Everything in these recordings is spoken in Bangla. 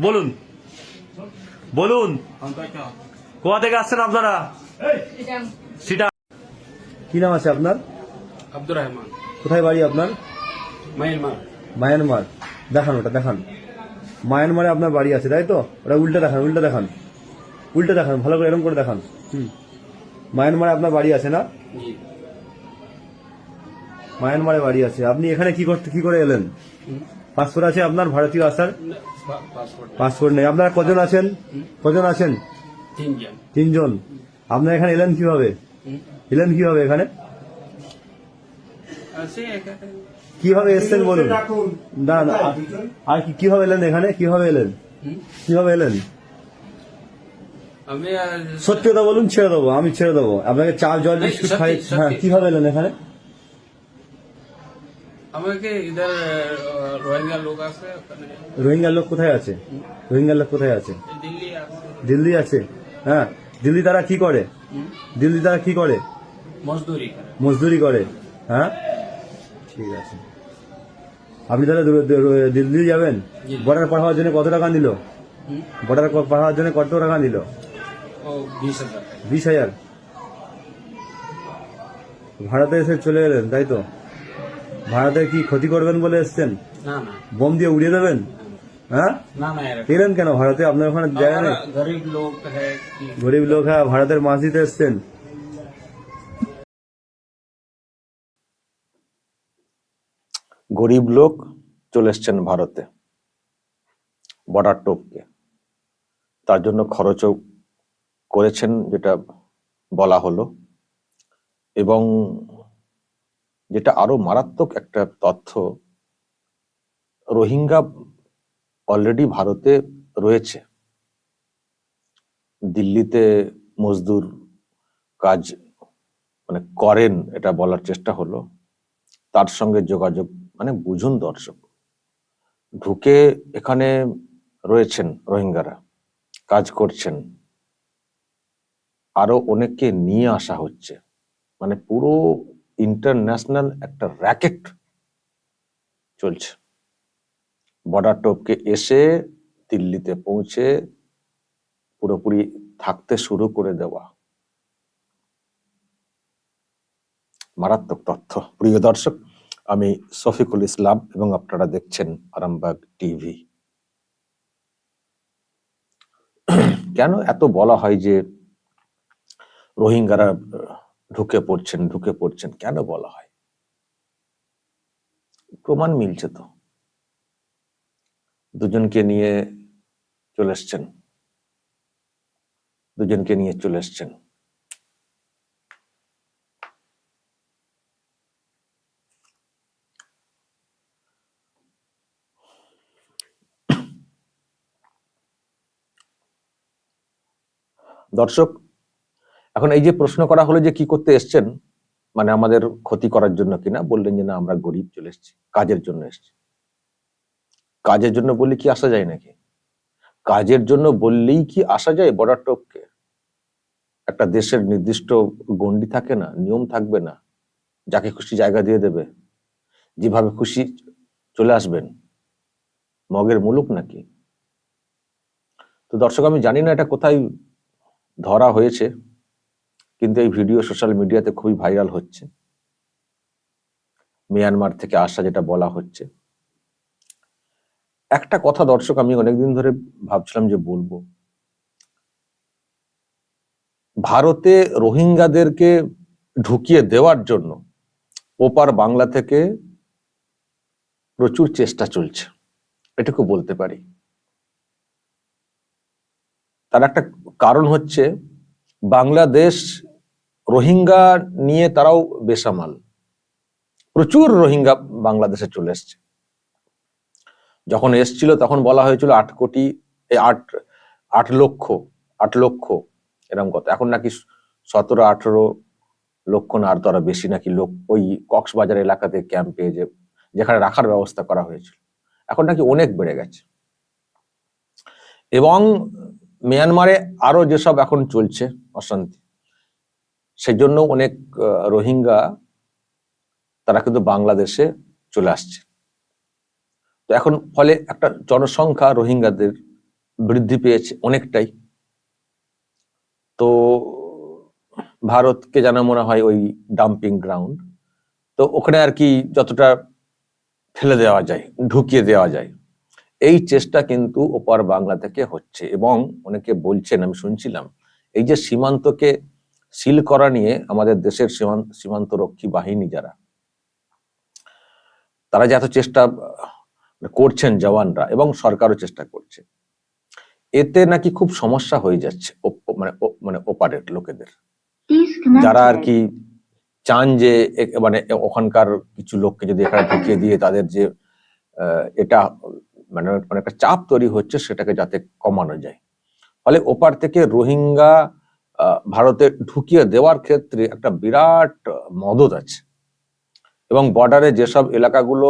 বলুন। বলুন। কোথা থেকে আসছেন আপনারা? সেটা। কি নাম আছে আপনার? আব্দুর রহমান। কোথায় বাড়ি আপনার? মায়ানমার। মায়ানমার। দেখান ওটা দেখান। মায়ানমারে আপনার বাড়ি আছে তাই তো? ওটা উল্টে দেখান উল্টে দেখান। উল্টে দেখান ভালো করে এরকম করে দেখান। হুম। মায়ানমারে আপনার বাড়ি আছে না? মায়ানমারে বাড়ি আছে। আপনি এখানে কি করতে কি করে এলেন? পাসপোর্ট আছে আপনার? ভারতীয় আসার? পাসপোর্ট নেই। আপনারা কজন আছেন? কজন আছেন? তিনজন। আপনারা এখানে এলেন কীভাবে? এলেন কীভাবে এখানে? এখানে। কীভাবে এসছেন বলুন। না না। আর- আর কি কীভাবে এলেন এখানে? কীভাবে এলেন? কীভাবে এলেন? সত্যি কথা বলুন ছেড়ে দেবো। আমি ছেড়ে দেবো। আপনাকে চা জল বিস্কুট খাই হ্যাঁ কীভাবে এলেন এখানে? আমাকে ইধার রোহিঙ্গা লোক আছে ওখানে? রোহিঙ্গার লোক কোথায় আছে? রোহিঙ্গার লোক কোথায় আছে? দিল্লি আছে। দিল্লি আছে? হ্যাঁ। দিল্লি তারা কি করে? দিল্লি তারা কি করে? মজদুরি করে। মজদুরি করে। হ্যাঁ? ঠিক আছে। আপনি তাহলে দিল্লি যাবেন। বর্ডার পার হওয়ার জন্য কত টাকা নিল? বর্ডার পার হওয়ার জন্য কত টাকা নিল? বিশ হাজার। বিশ হাজার। ভাড়াতে এসে চলে এলেন তাই তো? ভারতের কি ক্ষতি করবেন বলে এসছেন? বোম দিয়ে উড়িয়ে দেবেন? হ্যাঁ? এলেন কেন ভারতে? আপনার ওখানে জায়গা নেই। গরিব লোক হ্যাঁ, হ্যাঁ ভারতের দিতে এসছেন। গরিব লোক চলে এসছেন ভারতে বর্ডার টোপকে। তার জন্য খরচও করেছেন যেটা বলা হলো। এবং যেটা আরও মারাত্মক একটা তথ্য, রোহিঙ্গা অলরেডি ভারতে রয়েছে। দিল্লিতে মজদুর কাজ মানে করেন এটা বলার চেষ্টা হলো। তার সঙ্গে যোগাযোগ মানে বুঝুন দর্শক, ঢুকে এখানে রয়েছেন রোহিঙ্গারা, কাজ করছেন। আরও অনেককে নিয়ে আসা হচ্ছে। মানে পুরো ইন্টারন্যাশনাল একটা র্যাকেট চলছে। বর্ডার টোপকে এসে দিল্লিতে পৌঁছে পুরোপুরি থাকতে শুরু করে দেওয়া। মারাত্মক তথ্য। প্রিয় দর্শক, আমি শফিকুল ইসলাম এবং আপনারা দেখছেন আরামবাগ টিভি। কেন এত বলা হয় যে রোহিঙ্গারা ঢুকে পড়ছেন ঢুকে পড়ছেন, কেন বলা হয়? প্রমাণ মিলছে তো। দুজনকে নিয়ে চলে এসছেন। দুজনকে নিয়ে চলে এসছেন। দর্শক এখন এই যে প্রশ্ন করা হলো যে কি করতে এসছেন মানে আমাদের ক্ষতি করার জন্য কিনা, বললেন যে না, আমরা গরিব চলে এসেছি, কাজের জন্য এসেছি। কাজের জন্য বললে কি আসা যায় নাকি? কাজের জন্য বললেই কি আসা যায় বর্ডার টপকে? একটা দেশের নির্দিষ্ট গন্ডি থাকে না, নিয়ম থাকবে না, যাকে খুশি জায়গা দিয়ে দেবে, যেভাবে খুশি চলে আসবেন, মগের মুলুক নাকি? তো দর্শক, আমি জানি না এটা কোথায় ধরা হয়েছে। কিন্তু এই ভিডিও সোশ্যাল মিডিয়াতে খুবই ভাইরাল হচ্ছে। মিয়ানমার থেকে আসা যেটা বলা হচ্ছে। একটা কথা দর্শক, আমি অনেকদিন ধরে ভাবছিলাম যে বলব। ভারতে রোহিঙ্গাদেরকে ঢুকিয়ে দেওয়ার জন্য ওপার বাংলা থেকে প্রচুর চেষ্টা চলছে। এটুকু বলতে পারি। তার একটা কারণ হচ্ছে, বাংলাদেশ রোহিঙ্গা নিয়ে তারাও বেসামাল। প্রচুর রোহিঙ্গা বাংলাদেশে চলে এসছে। যখন এসছিল তখন বলা হয়েছিল আট কোটি আট আট লক্ষ আট লক্ষ এরকম কথা। এখন নাকি সতেরো, আঠেরো লক্ষ না, আর তো আরও বেশি নাকি লোক ওই কক্সবাজার এলাকাতে ক্যাম্পে যে, যেখানে রাখার ব্যবস্থা করা হয়েছিল। এখন নাকি অনেক বেড়ে গেছে। এবং মিয়ানমারে আরও যেসব এখন চলছে অশান্তি সেজন্য অনেক রোহিঙ্গা তারা কিন্তু বাংলাদেশে চলে আসছে। তো এখন ফলে একটা জনসংখ্যা রোহিঙ্গাদের বৃদ্ধি পেয়েছে অনেকটাই। তো ভারতকে জানা মনে হয় ওই ডাম্পিং গ্রাউন্ড তো ওখানে আর কি যতটা ফেলে দেওয়া যায়, ঢুকিয়ে দেওয়া যায়, এই চেষ্টা কিন্তু ওপার বাংলা থেকে হচ্ছে। এবং অনেকে বলছেন, আমি শুনছিলাম, এই যে সীমান্তকে সিল করা নিয়ে আমাদের দেশের সীমান্ত সীমান্ত রক্ষী বাহিনী যারা তারা যে এত চেষ্টা করছেন জওয়ানরা এবং সরকারও চেষ্টা করছে। এতে নাকি খুব সমস্যা হয়ে যাচ্ছে মানে মানে ওপারের লোকেদের। যারা আর কি চান যে মানে ওখানকার কিছু লোককে যদি এখানে ঢুকিয়ে দিয়ে তাদের যে আহ, এটা মানে মানে একটা চাপ তৈরি হচ্ছে সেটাকে যাতে কমানো যায়। ফলে ওপার থেকে রোহিঙ্গা ভারতে ঢুকিয়ে দেওয়ার ক্ষেত্রে একটা বিরাট মদত আছে। এবং বর্ডারে যেসব এলাকাগুলো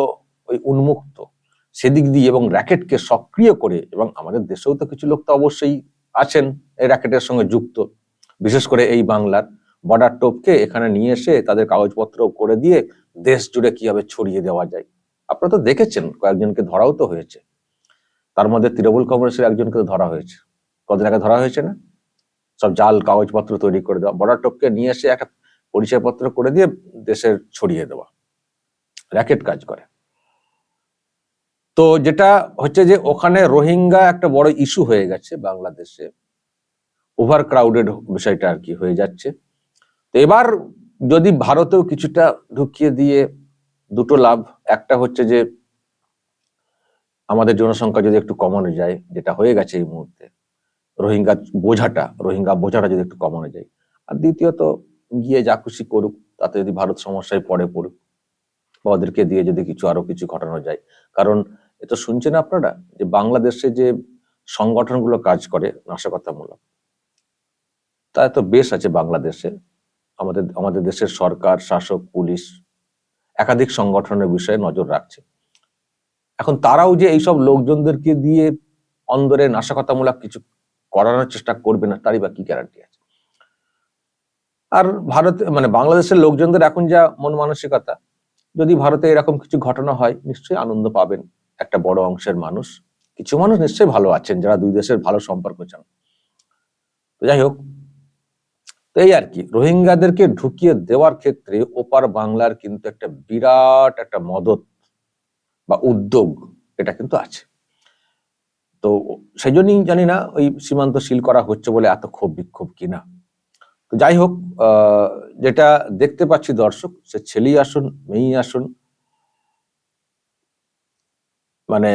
ওই উন্মুক্ত, সেদিক দিয়ে এবং র্যাকেটকে সক্রিয় করে এবং আমাদের দেশেও তো কিছু লোক তো অবশ্যই আছেন এই র্যাকেটের সঙ্গে যুক্ত। বিশেষ করে এই বাংলার বর্ডার টোপকে এখানে নিয়ে এসে তাদের কাগজপত্র করে দিয়ে দেশ জুড়ে কীভাবে ছড়িয়ে দেওয়া যায়। আপনারা তো দেখেছেন, কয়েকজনকে ধরাও তো হয়েছে। তার মধ্যে তৃণমূল কংগ্রেসের একজনকে ধরা হয়েছে। কদিন আগে ধরা হয়েছে না? সব জাল, কাগজপত্র তৈরি করে দেওয়া। বর্ডার টোপকে নিয়ে এসে একটা পরিচয়পত্র করে দিয়ে দেশের ছড়িয়ে দেওয়া। র্যাকেট কাজ করে। তো যেটা হচ্ছে যে ওখানে রোহিঙ্গা একটা বড় ইস্যু হয়ে গেছে বাংলাদেশে। ওভার ক্রাউডেড বিষয়টা আর কি হয়ে যাচ্ছে। তো এবার যদি ভারতেও কিছুটা ঢুকিয়ে দিয়ে দুটো লাভ, একটা হচ্ছে যে আমাদের জনসংখ্যা যদি একটু কমানো যায়, যেটা হয়ে গেছে এই মুহূর্তে রোহিঙ্গা বোঝাটা রোহিঙ্গা বোঝাটা যদি একটু কমানো যায়। আর দ্বিতীয়ত, গিয়ে যা খুশি করুক, তাতে যদি ভারত সমস্যায় পড়ে পড়ুক, বা ওদেরকে দিয়ে যদি কিছু আরও কিছু ঘটানো যায়। কারণ, এ তো শুনছেন আপনারা? যে বাংলাদেশে যে সংগঠনগুলো কাজ করে, নাশকতামূলক তা তো বেশ আছে বাংলাদেশে। আমাদের আমাদের দেশের সরকার, শাসক, পুলিশ, একাধিক সংগঠনের বিষয়ে নজর রাখছে। এখন তারাও যে এইসব লোকজনদেরকে দিয়ে অন্দরে নাশকতামূলক কিছু করানোর চেষ্টা করবে না, তারই বা কি গ্যারান্টি আছে? আর ভারত মানে বাংলাদেশের লোকজনদের এখন যা মন মানসিকতা, যদি ভারতে এরকম কিছু ঘটনা হয়, নিশ্চয়ই আনন্দ পাবেন একটা বড় অংশের মানুষ। কিছু মানুষ নিশ্চয়ই ভালো আছেন, যারা দুই দেশের ভালো সম্পর্ক চান। তো যাই হোক, তো এই আর কি, রোহিঙ্গাদেরকে ঢুকিয়ে দেওয়ার ক্ষেত্রে ওপার বাংলার কিন্তু একটা বিরাট একটা মদত বা উদ্যোগ, এটা কিন্তু আছে। তো সেই জন্যই জানি না ওই সীমান্ত সিল করা হচ্ছে বলে এত ক্ষোভ বিক্ষোভ কিনা। তো যাই হোক যেটা দেখতে পাচ্ছি দর্শক, সে ছেলেই আসুন, মেয়েই আসুন মানে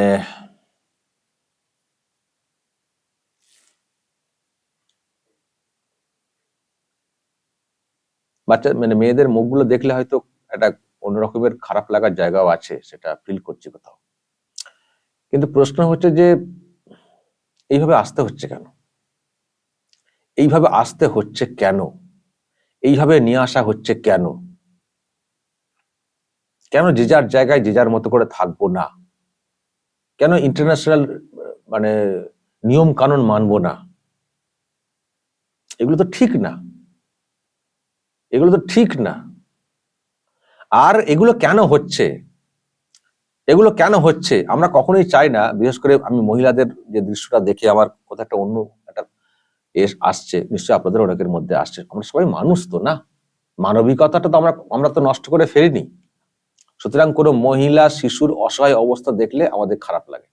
বাচ্চা মানে মেয়েদের মুখগুলো দেখলে হয়তো একটা অন্যরকমের খারাপ লাগার জায়গাও আছে, সেটা ফিল করছি কোথাও। কিন্তু প্রশ্ন হচ্ছে যে এইভাবে আসতে হচ্ছে কেন? এইভাবে আসতে হচ্ছে কেন? এইভাবে নিয়ে আসা হচ্ছে কেন? কেন যে যার জায়গায় যে যার মতো করে থাকব না? কেন ইন্টারন্যাশনাল মানে নিয়ম কানুন মানবো না? এগুলো তো ঠিক না। এগুলো তো ঠিক না। আর এগুলো কেন হচ্ছে? এগুলো কেন হচ্ছে? আমরা কখনোই চাই না, বিশেষ করে আমি মহিলাদের যে দৃশ্যটা দেখে, আমার কোথাও একটা অন্য একটা এস আসছে, নিশ্চয়ই আপনাদের অনেকের মধ্যে আসছে। আমরা সবাই মানুষ তো না? মানবিকতাটা তো আমরা আমরা তো নষ্ট করে ফেলিনি। সুতরাং কোনো মহিলা শিশুর অসহায় অবস্থা দেখলে আমাদের খারাপ লাগে।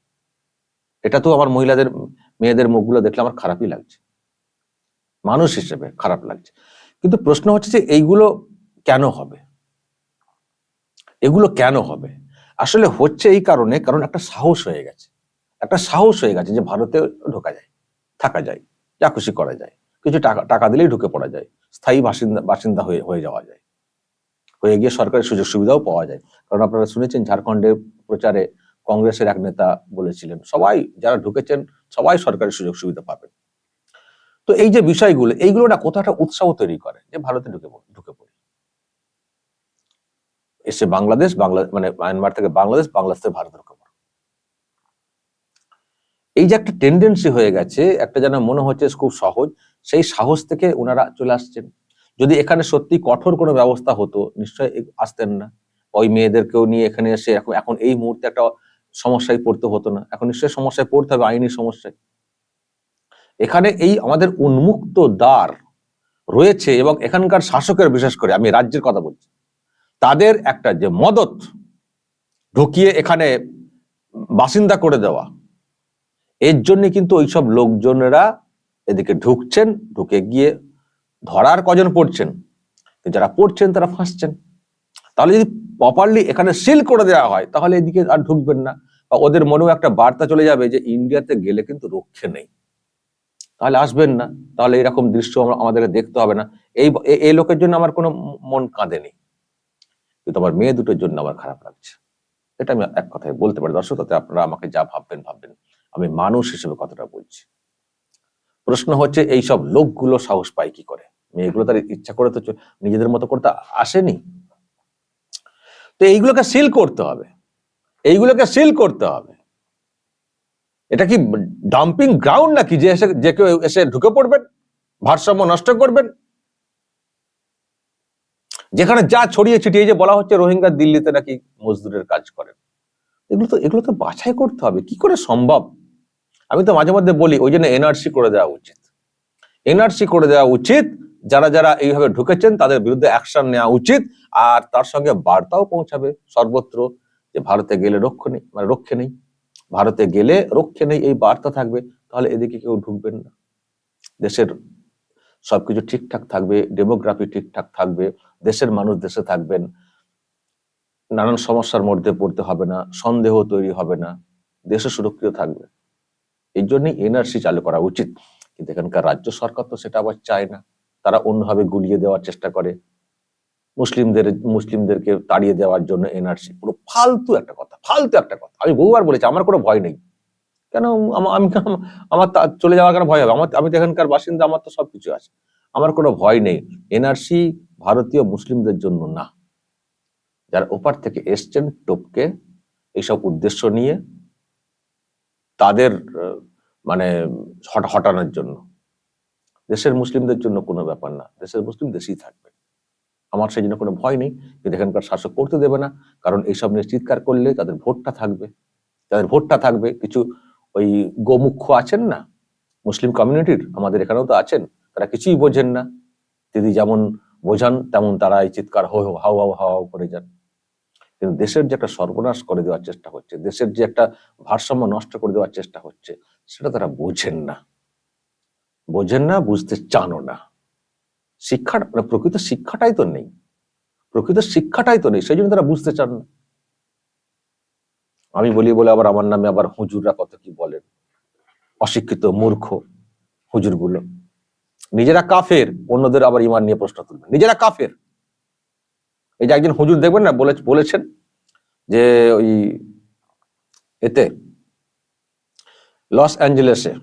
এটা তো আমার মহিলাদের, মেয়েদের মুখগুলো দেখলে আমার খারাপই লাগছে। মানুষ হিসেবে খারাপ লাগছে। কিন্তু প্রশ্ন হচ্ছে যে এইগুলো কেন হবে? এগুলো কেন হবে? আসলে হচ্ছে এই কারণে কারণ একটা সাহস হয়ে গেছে। একটা সাহস হয়ে গেছে যে ভারতে ঢোকা যায়, থাকা যায়, যা খুশি করা যায়। কিছু টাকা টাকা দিলেই ঢুকে পড়া যায়, স্থায়ী বাসিন্দা বাসিন্দা হয়ে হয়ে যাওয়া যায়। হয়ে গিয়ে সরকারি সুযোগ সুবিধাও পাওয়া যায়। কারণ আপনারা শুনেছেন ঝাড়খণ্ডের প্রচারে কংগ্রেসের এক নেতা বলেছিলেন, সবাই যারা ঢুকেছেন, সবাই সরকারি সুযোগ সুবিধা পাবেন। তো এই যে বিষয়গুলো, এইগুলো না কোথাও একটা উৎসাহ তৈরি করে যে ভারতে ঢুকে ঢুকে পড়ি এসে বাংলাদেশ, বাংলা মানে মায়ানমার থেকে বাংলাদেশ বাংলাদেশ থেকে ভারত ঢুকে পড়ো এই যে একটা টেন্ডেন্সি হয়ে গেছে, একটা যেন মনে হচ্ছে খুব সহজ, সেই সাহস থেকে ওনারা চলে আসছেন। যদি এখানে সত্যি কঠোর কোনো ব্যবস্থা হতো, নিশ্চয়ই আসতেন না। ওই মেয়েদেরকেও নিয়ে এখানে এসে এখন এখন এই মুহূর্তে একটা সমস্যায় পড়তে হতো না। এখন নিশ্চয়ই সমস্যায় পড়তে হবে, আইনি সমস্যায়। এখানে এই আমাদের উন্মুক্ত দ্বার রয়েছে এবং এখানকার শাসকের, বিশেষ করে আমি রাজ্যের কথা বলছি তাদের একটা যে মদত ঢুকিয়ে এখানে বাসিন্দা করে দেওয়া, এর জন্য কিন্তু ওইসব লোকজনেরা এদিকে ঢুকছেন, ঢুকে গিয়ে ধরার কজন পড়ছেন? যারা পড়ছেন তারা ফাঁসছেন। তাহলে যদি প্রপারলি এখানে সিল করে দেওয়া হয়, তাহলে এদিকে আর ঢুকবেন না। বা ওদের মনেও একটা বার্তা চলে যাবে যে ইন্ডিয়াতে গেলে কিন্তু রক্ষে নেই। তাহলে আসবেন না। তাহলে এরকম দৃশ্য আমাদেরকে দেখতে হবে না। এই এই লোকের জন্য আমার কোনো মন কাঁদেনি। কিন্তু আমার মেয়ে দুটোর জন্য আমার খারাপ লাগছে। এটা আমি এক কথায় বলতে পারি। দর্শক, তাতে আপনারা আমাকে যা ভাববেন ভাববেন। আমি মানুষ হিসেবে কথাটা বলছি? প্রশ্ন হচ্ছে এই সব লোকগুলো সাহস পায় কি করে? মেয়েগুলো তার ইচ্ছা করে তো নিজেদের মতো করতে আসেনি। তো এইগুলোকে সিল করতে হবে। এইগুলোকে সিল করতে হবে। এটা কি ডাম্পিং গ্রাউন্ড নাকি? যে এসে যে কেউ এসে ঢুকে পড়বেন, ভারসাম্য নষ্ট করবেন যেখানে যা ছড়িয়ে ছিটিয়ে যে বলা হচ্ছে রোহিঙ্গা দিল্লিতে নাকি মজদুরের কাজ করেন। এগুলো তো এগুলো তো বাছাই করতে হবে। কি করে সম্ভব? আমি তো মাঝে মধ্যে বলি, ওই জন্য এনআরসি করে দেওয়া উচিত। এনআরসি করে দেওয়া উচিত, যারা যারা এইভাবে ঢুকেছেন তাদের বিরুদ্ধে অ্যাকশন নেওয়া উচিত, আর তার সঙ্গে বার্তাও পৌঁছাবে সর্বত্র যে ভারতে গেলে রক্ষে নেই মানে রক্ষে নেই। ভারতে গেলে রক্ষে নেই, এই বার্তা থাকবে, তাহলে এদিকে কেউ ঢুকবেন না। দেশের সবকিছু ঠিকঠাক থাকবে ডেমোগ্রাফি ঠিকঠাক থাকবে, দেশের মানুষ দেশে থাকবেন। নানান সমস্যার মধ্যে পড়তে হবে না, সন্দেহ তৈরি হবে না, দেশে সুরক্ষিত থাকবে। এই জন্যই এনআরসি চালু করা উচিত। কিন্তু এখানকার রাজ্য সরকার তো সেটা আবার চায় না। তারা অন্যভাবে গুলিয়ে দেওয়ার চেষ্টা করে। মুসলিমদের, মুসলিমদেরকে তাড়িয়ে দেওয়ার জন্য এনআরসি পুরো ফালতু একটা কথা, ফালতু একটা কথা। আমি বহুবার বলেছি, আমার কোনো ভয় নেই। কেন আমি আমার চলে যাওয়ার কেন ভয় হবে? আমার, আমি তো এখানকার বাসিন্দা, আমার তো সবকিছু আছে। আমার কোনো ভয় নেই। এনআরসি ভারতীয় মুসলিমদের জন্য না। যারা ওপার থেকে এসছেন টোপকে, এইসব উদ্দেশ্য নিয়ে তাদের মানে হটানোর জন্য। দেশের মুসলিমদের জন্য কোনো ব্যাপার না। দেশের মুসলিম দেশেই থাকবে। আমার সেই জন্য কোনো ভয় নেই। কিন্তু এখানকার শাসক করতে দেবে না। কারণ এইসব নিয়ে চিৎকার করলে তাদের ভোটটা থাকবে। তাদের ভোটটা থাকবে। কিছু ওই গোমুখ্য আছেন না? মুসলিম কমিউনিটির আমাদের এখানেও তো আছেন, তারা কিছুই বোঝেন না। দিদি যেমন বোঝান, তেমন তারা এই চিৎকার হো হাও হাও হাও করে যান। কিন্তু দেশের যে একটা সর্বনাশ করে দেওয়ার চেষ্টা হচ্ছে, দেশের যে একটা ভারসাম্য নষ্ট করে দেওয়ার চেষ্টা হচ্ছে, সেটা তারা বোঝেন না। বোঝেন না, বুঝতে চানও না। শিক্ষা মানে প্রকৃত শিক্ষাটাই তো নেই। প্রকৃত শিক্ষাটাই তো নেই, সেই জন্য তারা বুঝতে চান না। আমি বলি বলে আবার আমার নামে আবার হুজুররা কত কি বলেন। অশিক্ষিত, মূর্খ হুজুরগুলো। নিজেরা কাফের, অন্যদের আবার ইমান নিয়ে প্রশ্ন তুলবেন। নিজেরা কাফের। এই যে একজন হুজুর দেখবেন না বলে বলেছেন যে ওই এতে, লস অ্যাঞ্জেলেসে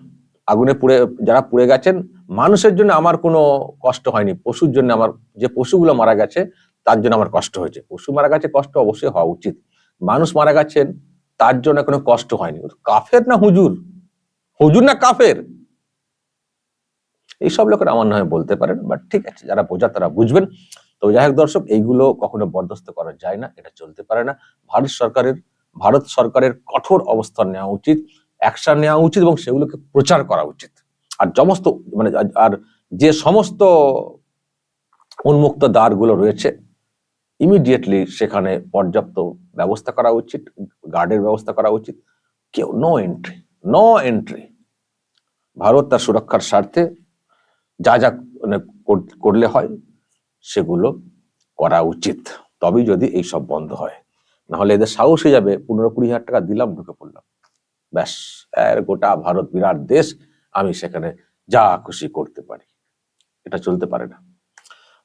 আগুনে পুড়ে, যারা পুড়ে গেছেন, মানুষের জন্য আমার কোনো কষ্ট হয়নি। পশুর জন্য আমার, যে পশুগুলো মারা গেছে, তার জন্য আমার কষ্ট হয়েছে। পশু মারা গেছে, কষ্ট অবশ্যই হওয়া উচিত। মানুষ মারা গেছেন তার জন্য কোনো কষ্ট হয়নি। কাফের না হুজুর? হুজুর না কাফের? এইসব লোকের আমার নয় বলতে পারেন বাট ঠিক আছে, যারা বোঝা তারা বুঝবেন। তো যাই হোক দর্শক, এইগুলো কখনো বরদাস্ত করা যায় না, এটা চলতে পারে না। ভারত সরকারের ভারত সরকারের কঠোর অবস্থান নেওয়া উচিত অ্যাকশন নেওয়া উচিত এবং সেগুলোকে প্রচার করা উচিত। আর সমস্ত মানে আর যে সমস্ত উন্মুক্ত দ্বারগুলো রয়েছে ইমিডিয়েটলি সেখানে পর্যাপ্ত ব্যবস্থা করা উচিত গার্ডের ব্যবস্থা করা উচিত। কেউ no entry no entry Bharat তার সুরক্ষার স্বার্থে যা যা মানে করলে হয়, সেগুলো করা উচিত। তবেই যদি এই সব বন্ধ হয়। নাহলে এদের সাহস হয়ে যাবে, পনেরো কুড়ি হাজার টাকা দিলাম, ঢুকে পড়লাম। ব্যাস, এর গোটা ভারত, বিরাট দেশ, আমি সেখানে যা খুশি করতে পারি। এটা চলতে পারে না।